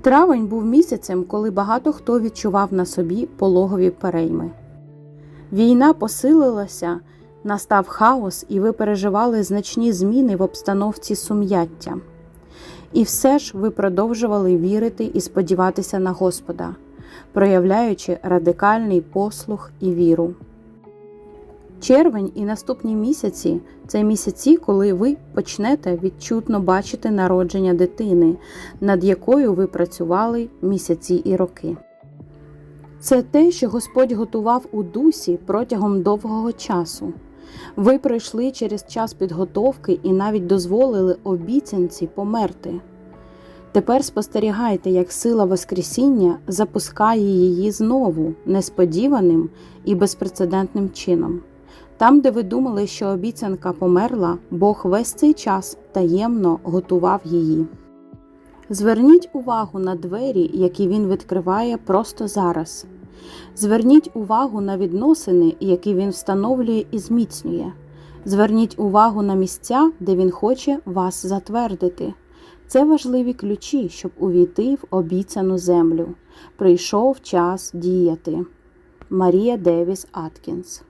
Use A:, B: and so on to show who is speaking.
A: Травень був місяцем, коли багато хто відчував на собі пологові перейми. Війна посилилася, настав хаос, і ви переживали значні зміни в обстановці сум'яття. І все ж ви продовжували вірити і сподіватися на Господа, проявляючи радикальний послух і віру. Червень і наступні місяці це місяці, коли ви почнете відчутно бачити народження дитини, над якою ви працювали місяці і роки. Це те, що Господь готував у дусі протягом довгого часу. Ви пройшли через час підготовки і навіть дозволили обіцянці померти. Тепер спостерігайте, як сила Воскресіння запускає її знову несподіваним і безпрецедентним чином. Там, де ви думали, що обіцянка померла, Бог весь цей час таємно готував її. Зверніть увагу на двері, які він відкриває просто зараз. Зверніть увагу на відносини, які він встановлює і зміцнює. Зверніть увагу на місця, де він хоче вас затвердити. Це важливі ключі, щоб увійти в обіцяну землю. Прийшов час діяти. Марія Девіс Аткінс